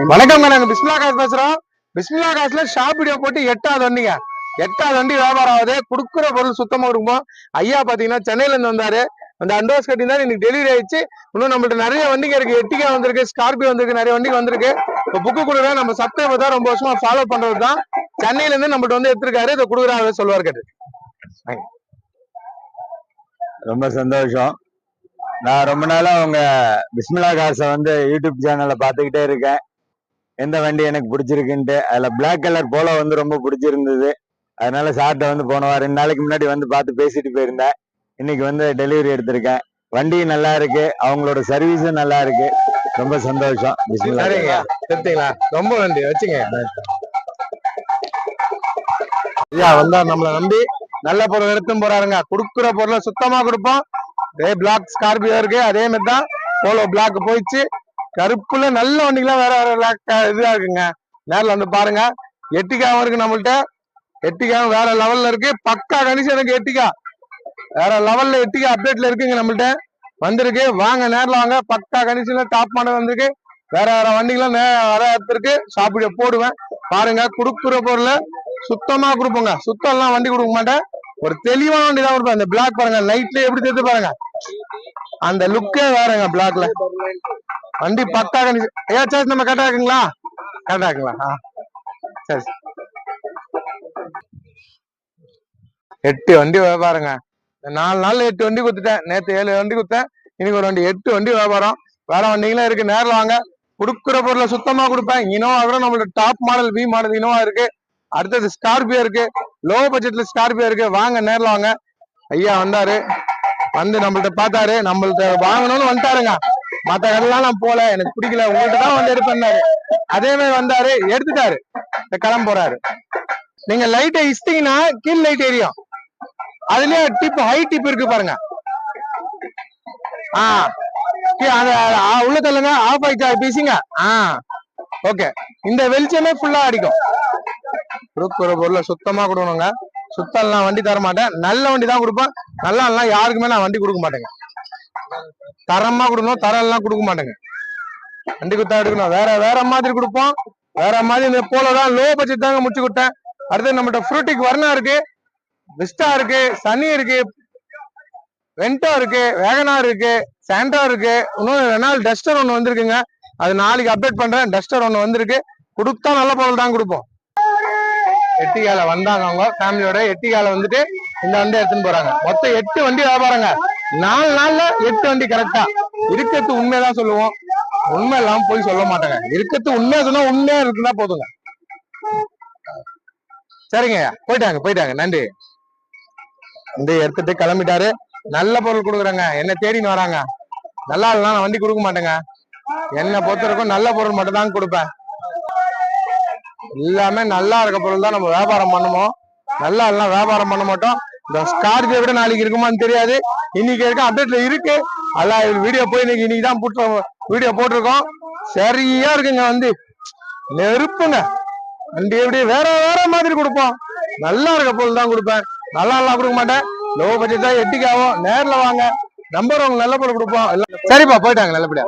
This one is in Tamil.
வணக்கம் நாங்க பிஸ்மிலா காசு பேசுறோம். பிஸ்மிலா காசுல ஷாப் வீடியோ போட்டு எட்டாவது வண்டிங்க. எட்டாவது வண்டி வியாபாரம் ஆகுது. குடுக்குற பொருள் சுத்தமா இருக்கும் ஐயா பாத்தீங்கன்னா சென்னையில இருந்து வந்தாரு. அந்த அண்டோஸ் கட்டி தான் இன்னைக்கு டெலிவரி ஆயிடுச்சு. இன்னும் நம்மள்ட்ட நிறைய வண்டிங்க இருக்கு. எட்டிகா வந்திருக்கு ஸ்கார்பியோ வந்திருக்கு நிறைய வண்டிங்க வந்திருக்கு. இப்போ புக்கு கொடுக்குற நம்ம சப்ஸ்கிரைபர் தான் ரொம்ப வருஷமா ஃபாலோ பண்றது தான் சென்னையில இருந்து நம்மள்ட்ட வந்து எடுத்திருக்காரு. இதை கொடுக்குறாரு சொல்லுவார் கேட்டு ரொம்ப சந்தோஷம். நான் ரொம்ப நாளா உங்க பிஸ்மிலா காசை வந்து யூடியூப் சேனல்ல பாத்துக்கிட்டே இருக்கேன். எந்த வண்டி எனக்கு பிடிச்சிருக்குன்ட்டு அதுல பிளாக் கலர் போலோ வந்து ரொம்ப பிடிச்சிருந்தது. அதனால சார்ட்ட வந்து போன வாரம் ரெண்டு நாளைக்கு முன்னாடி வந்து பார்த்து பேசிட்டு போயிருந்தேன். இன்னைக்கு வந்து டெலிவரி எடுத்திருக்கேன். வண்டியும் நல்லா இருக்கு அவங்களோட சர்வீஸும் நல்லா இருக்கு. ரொம்ப சந்தோஷம். பிஸ்மிலா சரிங்க எடுத்தீங்களா ரொம்ப நன்றி. வச்சுங்க. ஐயா வந்தா நம்மளை நம்பி நல்ல பொருள் எடுத்துன்னு போறாருங்க. குடுக்குற பொருளை சுத்தமா கொடுப்போம். அதே பிளாக் ஸ்கார்பியோ இருக்கு அதே மாதிரி தான் போலோ பிளாக் போயிடுச்சு. கருப்புல நல்ல வண்டிகளாம் வேற வேற black இதா இருக்குங்க நேர்ல வந்து பாருங்க. எட்டிக்காவும் இருக்கு நம்மள்ட்ட. எட்டிக்காவும் வேற லெவல்ல இருக்கு. பக்கா கண்டிஷன் எனக்கு எட்டிக்கா வேற லெவல்ல எட்டிக்கா அப்டேட்ல இருக்குங்க நம்மள்ட்ட. வந்திருக்கு. வாங்க நேர்ல வாங்க. பக்கா கண்டிஷன்ல டாப் மாடல் வந்திருக்கு. வேற வேற வண்டிகளும் வேற வர இருக்கு ஷாப்பிட போடுவேன். பாருங்க குடுக்குற பொருளை சுத்தமா கொடுப்போங்க. சுத்தம் எல்லாம் வண்டி கொடுக்க மாட்டேன். ஒரு தெளிவான வண்டி தான் கொடுப்பேன். அந்த பிளாக் பாருங்க நைட்ல எப்படி தெரிஞ்சு பாருங்க. அந்த லுக்கே வேறங்க பிளாக்ல வண்டி பத்தா கண்டிஷன் ஐயா சார்ஜ் நம்ம கரெக்டா இருக்குங்களா? கரெக்டா இருக்குங்களா? ஆ. சரி எட்டு வண்டி வியாபாரங்க நாலு நாள்ல எட்டு வண்டி குத்துட்டேன் நேத்து ஏழு வண்டி குத்தேன் இன்னைக்கு ஒரு வண்டி எட்டு வண்டி வியாபாரம். வேற வண்டிங்களும் இருக்கு. நேரில் வாங்க. கொடுக்குற பொருளை சுத்தமா கொடுப்பேன். இனோவா கூட நம்மளோட top model V model Innova இருக்கு. அடுத்தது ஸ்கார்பியோ இருக்கு. லோ பட்ஜெட்ல ஸ்கார்பியோ இருக்கு. வாங்க நேர்ல வாங்க. ஐயா வந்தாரு. வந்து நம்மள்ட்ட பார்த்தாரு. நம்மள்ட்ட வாங்கணும்னு வந்துட்டாருங்க. மத்த கடையெல்லாம் நான் போல எனக்கு பிடிக்கல. உங்கள்கிட்ட தான் வந்து எடுப்பேன்னாரு அதே மாதிரி வந்தாரு எடுத்துட்டாரு. இந்த கிளம்ப போறாரு. நீங்க லைட்டை இஸ்தீங்கன்னா கீழ் லைட் எரியும். அதுலயே டிப் ஹை டிப் இருக்கு பாருங்க. ஆ. அந்த உள்ள தள்ளுங்க. ஆஃப் ஆயிடுச்சா பேசிங்க. ஆ. ஓகே. இந்த வெளிச்சமே ஃபுல்லா அடிக்கும். கொடுக்குற பொருளை சுத்தமா கொடுக்கணுங்க. சுத்தம் எல்லாம் வண்டி தர மாட்டேன் நல்ல வண்டி தான் கொடுப்பேன். நல்லா எல்லாம் யாருக்குமே நான் வண்டி கொடுக்க மாட்டேங்க. தரமா கொடுக்கணும் தரம் எல்லாம் கொடுக்க மாட்டேங்க. வண்டி குத்தா எடுக்கணும். வேற வேற மாதிரி கொடுப்போம். வேற மாதிரி இந்த போலதான் லோ பட்ஜெட் தாங்க முடிச்சு கொடுத்தேன். அடுத்து நம்மகிட்ட ஃப்ரூட்டிக் வர்ணா இருக்கு. விஸ்டா இருக்கு சனி இருக்கு வெண்டா இருக்கு வேகனார் இருக்கு சாண்டா இருக்கு. இன்னும் ரெனால் டஸ்டர் ஒன்று வந்திருக்குங்க. அது நாளைக்கு அப்டேட் பண்றேன். டஸ்டர் ஒன்று வந்திருக்கு. கொடுத்தா நல்ல பொருள் தான் கொடுப்போம். எட்டிகால வந்தாங்க அவங்க. ஃபேமிலியோட எட்டிகால வந்துட்டு இந்த வண்டி எடுத்துன்னு போறாங்க. மொத்தம் எட்டு வண்டி வியாபாரங்க. நாலு நாள்ல எட்டு வண்டி கரெக்டா இருக்கிறது உண்மைதான் சொல்லுவோம். உண்மை இல்லாம போய் சொல்ல மாட்டாங்க. இருக்கிறது உண்மையா சொன்னா உண்மையா இருக்குன்னா போதுங்க. சரிங்க. போயிட்டாங்க போயிட்டாங்க. நன்றி. இந்த எடுத்துட்டு கிளம்பிட்டாரு. நல்ல பொருள் கொடுக்குறாங்க. என்ன தேடின்னு வராங்க. நல்லா இல்லைனா நான் வண்டி கொடுக்க மாட்டேங்க. என்னை பொறுத்தவரைக்கும் நல்ல பொருள் மட்டும் தான் கொடுப்பேன். எல்லாமே நல்லா இருக்க பொருள் தான் நம்ம வியாபாரம் பண்ணுவோம். நல்லா இல்லைனா வியாபாரம் பண்ண மாட்டோம். இந்த ஸ்கார்பியோ கூட நாளைக்கு இருக்குமான்னு தெரியாது. இன்னைக்கு இருக்க அப்டேட்ல இருக்கு. எல்லாம் வீடியோ போய் இன்னைக்கு இன்னைக்கு தான் போட்டு வீடியோ போட்டிருக்கோம். சரியா இருக்குங்க வந்து. நெருப்புங்க. வண்டி எப்படி வேற வேற மாதிரி கொடுப்போம். நல்லா இருக்க பொருள் தான் கொடுப்பேன். நல்லா நல்லா கொடுக்க மாட்டேன். லோ பட்ஜெட் தான் எட்டிக்காவும் நேர்ல வாங்க. நம்பர் உங்களுக்கு நல்ல பொருள் கொடுப்போம். எல்லாம் சரிப்பா போயிட்டாங்க நல்லபடியா.